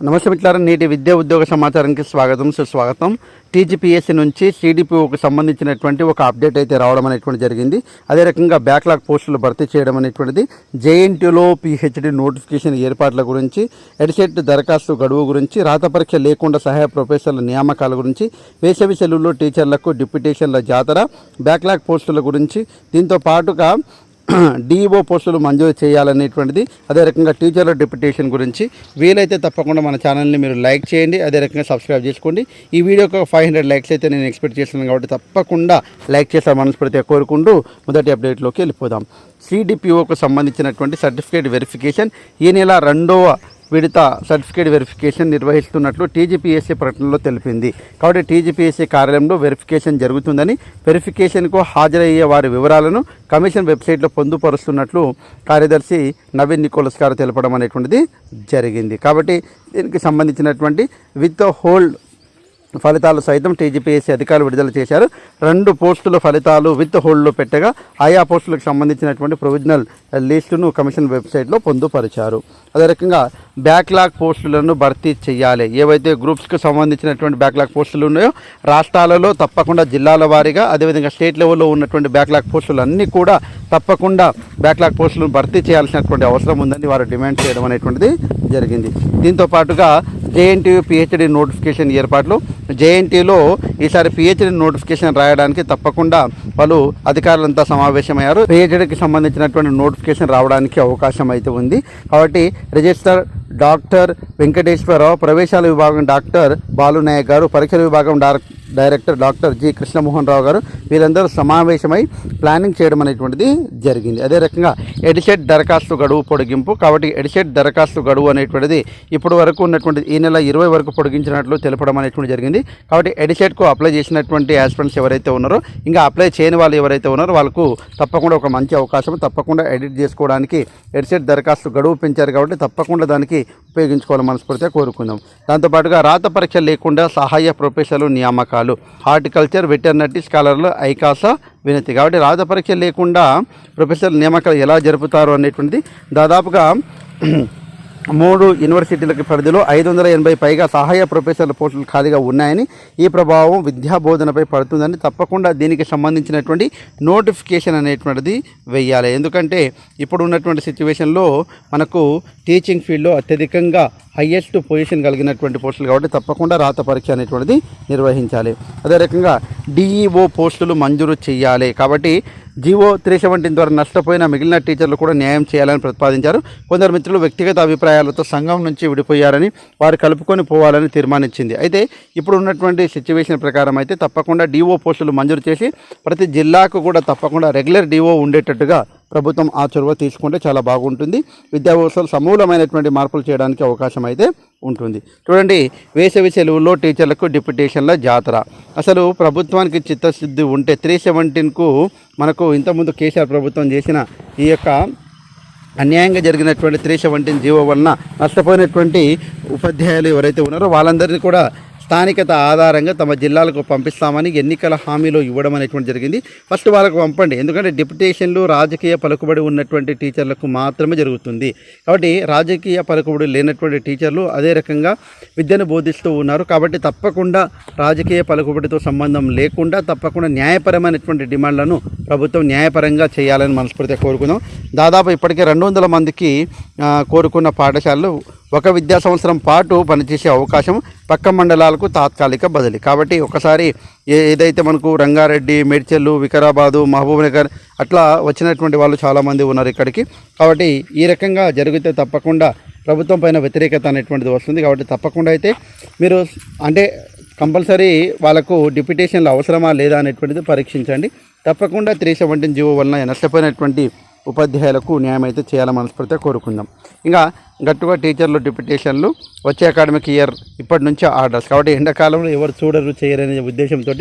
నమస్తే మిత్రులారా నేటి విద్యా ఉద్యోగ సమాచారానికి స్వాగతం సుస్వాగతం. టీజీపీఎస్సీ నుంచి సిడిపిఓకి సంబంధించినటువంటి ఒక అప్డేట్ అయితే రావడం అనేటువంటి జరిగింది. అదే రకంగా బ్యాక్లాగ్ పోస్టులు భర్తీ చేయడం అనేటువంటిది జేఎన్టీలో పిహెచ్డి నోటిఫికేషన్ ఏర్పాట్ల గురించి ఎడిసెట్ దరఖాస్తు గడువు గురించి రాత పరీక్ష లేకుండా సహాయ ప్రొఫెసర్ల నియామకాల గురించి వేసవి సెలవుల్లో టీచర్లకు డిప్యుటేషన్ల జాతర బ్యాక్లాగ్ పోస్టుల గురించి దీంతో పాటుగా డిఈఓ పోస్టులు మంజూరు చేయాలనేటువంటిది అదే రకంగా టీచర్ల డిప్యుటేషన్ గురించి. వీలైతే తప్పకుండా మన ఛానల్ని మీరు లైక్ చేయండి అదే రకంగా సబ్స్క్రైబ్ చేసుకోండి. ఈ వీడియోకి ఒక ఫైవ్ హండ్రెడ్ లైక్స్ అయితే నేను ఎక్స్పెక్ట్ చేస్తున్నాను కాబట్టి తప్పకుండా లైక్ చేసే మనస్ఫూర్తిగా కోరుకుంటూ మొదటి అప్డేట్లోకి వెళ్ళిపోదాం. సిడిపిఓకు సంబంధించినటువంటి సర్టిఫికేట్ వెరిఫికేషన్ ఈ నెల రెండవ విడత సర్టిఫికేట్ వెరిఫికేషన్ నిర్వహిస్తున్నట్లు టీజీపీఎస్సీ ప్రకటనలో తెలిపింది. కాబట్టి టీజీపీఎస్సీ కార్యాలయంలో వెరిఫికేషన్ జరుగుతుందని వెరిఫికేషన్కు హాజరయ్యే వారి వివరాలను కమిషన్ వెబ్సైట్లో పొందుపరుస్తున్నట్లు కార్యదర్శి నవీన్ నికోలస్ గారు తెలపడం అనేటువంటిది జరిగింది. కాబట్టి దీనికి సంబంధించినటువంటి విత్ హోల్డ్ ఫలితాలు సైతం టీజీపీఎస్సీ అధికారులు విడుదల చేశారు. రెండు పోస్టుల ఫలితాలు విత్ హోల్డ్లో పెట్టగా ఆయా పోస్టులకు సంబంధించినటువంటి ప్రొవిజనల్ లిస్టును కమిషన్ వెబ్సైట్లో పొందుపరిచారు. అదే రకంగా బ్యాక్లాగ్ పోస్టులను భర్తీ చేయాలి. ఏవైతే గ్రూప్స్కు సంబంధించినటువంటి బ్యాక్లాగ్ పోస్టులు ఉన్నాయో రాష్ట్రాలలో తప్పకుండా జిల్లాల వారీగా అదేవిధంగా స్టేట్ లెవెల్లో ఉన్నటువంటి బ్యాక్లాగ్ పోస్టులు అన్నీ కూడా తప్పకుండా బ్యాక్లాగ్ పోస్టులను భర్తీ చేయాల్సినటువంటి అవసరం ఉందని వారు డిమాండ్ చేయడం అనేటువంటిది జరిగింది. దీంతో పాటుగా జేఎన్టీయూ పిహెచ్డి నోటిఫికేషన్ ఏర్పాట్లు. జేఎన్టీలో ఈసారి పిహెచ్డి నోటిఫికేషన్ రాయడానికి తప్పకుండా పలు అధికారులంతా సమావేశమయ్యారు. పిహెచ్డికి సంబంధించినటువంటి నోటిఫికేషన్ రావడానికి అవకాశం అయితే ఉంది. కాబట్టి రిజిస్టర్ డాక్టర్ వెంకటేశ్వరరావు ప్రవేశాల విభాగం డాక్టర్ బాలునాయక్ గారు పరీక్షల విభాగం doctor director doctor G Krishnamohan Rao గారు వీరందరూ సమావేశమై ప్లానింగ్ చేయడం అనేటువంటిది జరిగింది. అదే రకంగా ఎడిసెట్ దరఖాస్తు గడువు పొడిగింపు కాబట్టి ఎడిసెట్ దరఖాస్తు గడువు అనేటువంటిది ఇప్పుడు వరకు ఉన్నటువంటి ఈ నెల ఇరవై వరకు పొడిగించినట్లు తెలపడం అనేటువంటి జరిగింది. కాబట్టి ఎడిసెట్కు అప్లై చేసినటువంటి యాస్పిరెంట్స్ ఎవరైతే ఉన్నారో ఇంకా అప్లై చేయని వాళ్ళు ఎవరైతే ఉన్నారో వాళ్ళకు తప్పకుండా ఒక మంచి అవకాశం తప్పకుండా ఎడిట్ చేసుకోవడానికి ఎడిసెట్ దరఖాస్తు గడువు పెంచారు కాబట్టి తప్పకుండా దానికి ఉపయోగించుకోవాలని మనస్ఫూర్తిగా కోరుకుందాం. దాంతోపాటుగా రాత పరీక్ష లేకుండా సహాయ ప్రొఫెసర్లు నియామకాలు హార్టికల్చర్ వెటర్నరీ స్కాలర్లు ఐకాసా వినతి. కాబట్టి రాత పరీక్ష లేకుండా ప్రొఫెసర్ నియామకాలు ఎలా జరుపుతారు అనేటువంటిది దాదాపుగా మూడు యూనివర్సిటీలకు పరిధిలో ఐదు వందల ఎనభై పైగా సహాయ ప్రొఫెసర్ల పోస్టులు ఖాళీగా ఉన్నాయని ఈ ప్రభావం విద్యా బోధనపై పడుతుందని తప్పకుండా దీనికి సంబంధించినటువంటి నోటిఫికేషన్ అనేటువంటిది వెయ్యాలి. ఎందుకంటే ఇప్పుడు ఉన్నటువంటి సిచ్యువేషన్లో మనకు టీచింగ్ ఫీల్డ్లో అత్యధికంగా హయ్యెస్ట్ పొజిషన్ కలిగినటువంటి పోస్టులు కాబట్టి తప్పకుండా రాత పరీక్ష అనేటువంటిది నిర్వహించాలి. అదే రకంగా డిఈఓ పోస్టులు మంజూరు చేయాలి. కాబట్టి జీవో త్రీ సెవెంటీన్ ద్వారా నష్టపోయిన మిగిలిన టీచర్లు కూడా న్యాయం చేయాలని ప్రతిపాదించారు. కొందరు మిత్రులు వ్యక్తిగత అభిప్రాయాలతో సంఘం నుంచి విడిపోయారని వారు కలుపుకొని పోవాలని తీర్మానించింది. అయితే ఇప్పుడు ఉన్నటువంటి సిచ్యువేషన్ ప్రకారం అయితే తప్పకుండా డిఓ పోస్టులు మంజూరు చేసి ప్రతి జిల్లాకు కూడా తప్పకుండా రెగ్యులర్ డిఓ ఉండేటట్టుగా ప్రభుత్వం ఆ చొరవ తీసుకుంటే చాలా బాగుంటుంది. విద్యా వ్యవస్థలు సమూలమైనటువంటి మార్పులు చేయడానికి అవకాశం అయితే ఉంటుంది. చూడండి వేసవి సెలవుల్లో టీచర్లకు డిప్యుటేషన్ల జాతర. అసలు ప్రభుత్వానికి చిత్తశుద్ధి ఉంటే త్రీ సెవెంటీన్కు మనకు ఇంతకుముందు కేసీఆర్ ప్రభుత్వం చేసిన ఈ యొక్క అన్యాయంగా జరిగినటువంటి త్రీ సెవెంటీన్ జీవో వలన నష్టపోయినటువంటి ఉపాధ్యాయులు ఎవరైతే ఉన్నారో వాళ్ళందరినీ కూడా స్థానికత ఆధారంగా తమ జిల్లాలకు పంపిస్తామని ఎన్నికల హామీలో ఇవ్వడం అనేటువంటి జరిగింది. ఫస్ట్ వాళ్ళకు పంపండి. ఎందుకంటే డిప్యుటేషన్లు రాజకీయ పలుకుబడి ఉన్నటువంటి టీచర్లకు మాత్రమే జరుగుతుంది. కాబట్టి రాజకీయ పలుకుబడి లేనటువంటి టీచర్లు అదే రకంగా విద్యను బోధిస్తూ ఉన్నారు. కాబట్టి తప్పకుండా రాజకీయ పలుకుబడితో సంబంధం లేకుండా తప్పకుండా న్యాయపరమైనటువంటి డిమాండ్లను ప్రభుత్వం న్యాయపరంగా చేయాలని మనస్ఫూర్తిగా కోరుకుందాం. దాదాపు ఇప్పటికే రెండు వందల మందికి కోరుకున్న పాఠశాలలు ఒక విద్యా సంవత్సరం పాటు పనిచేసే అవకాశం పక్క మండలాలకు తాత్కాలిక బదిలీ. కాబట్టి ఒకసారి ఏ- ఏదైతే మనకు రంగారెడ్డి మేడ్చల్లు వికారాబాదు మహబూబ్నగర్ అట్లా వచ్చినటువంటి వాళ్ళు చాలామంది ఉన్నారు ఇక్కడికి. కాబట్టి ఈ రకంగా జరిగితే తప్పకుండా ప్రభుత్వం పైన వ్యతిరేకత అనేటువంటిది వస్తుంది. కాబట్టి తప్పకుండా అయితే మీరు అంటే కంపల్సరీ వాళ్ళకు డిప్యుటేషన్లు అవసరమా లేదా అనేటువంటిది పరీక్షించండి. తప్పకుండా త్రీ సెవెంటీన్ జీవో వలన నష్టపోయినటువంటి ఉపాధ్యాయులకు న్యాయం అయితే చేయాలని మనస్ఫూర్తిగా కోరుకుందాం. ఇంకా గట్టుగా టీచర్లు డిప్యుటేషన్లు వచ్చే అకాడమిక్ ఇయర్ ఇప్పటి నుంచి ఆర్డర్స్. కాబట్టి ఎండాకాలంలో ఎవరు చూడరు చేయరనే ఉద్దేశంతో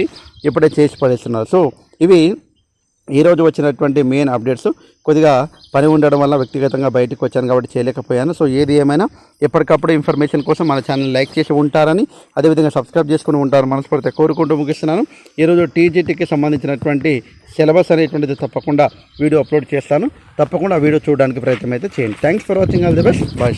ఇప్పుడే చేసి పడేస్తున్నారు. సో ఇవి ఈరోజు వచ్చినటువంటి మెయిన్ అప్డేట్స్ కొద్దిగా పని ఉండడం వల్ల వ్యక్తిగతంగా బయటకు వచ్చాను కాబట్టి చేయలేకపోయాను. సో ఏది ఏమైనా ఎప్పటికప్పుడు ఇన్ఫర్మేషన్ కోసం మన ఛానల్ లైక్ చేసి ఉంటారని అదేవిధంగా సబ్స్క్రైబ్ చేసుకుని ఉంటారు మనస్ఫూర్తిగా కోరుకుంటూ ముగిస్తున్నాను. ఈరోజు టీజీటీకి సంబంధించినటువంటి సిలబస్ అనేటువంటిది తప్పకుండా వీడియో అప్లోడ్ చేస్తాను. తప్పకుండా వీడియో చూడడానికి ప్రయత్నం అయితే చేయండి. Thanks for watching all the best bye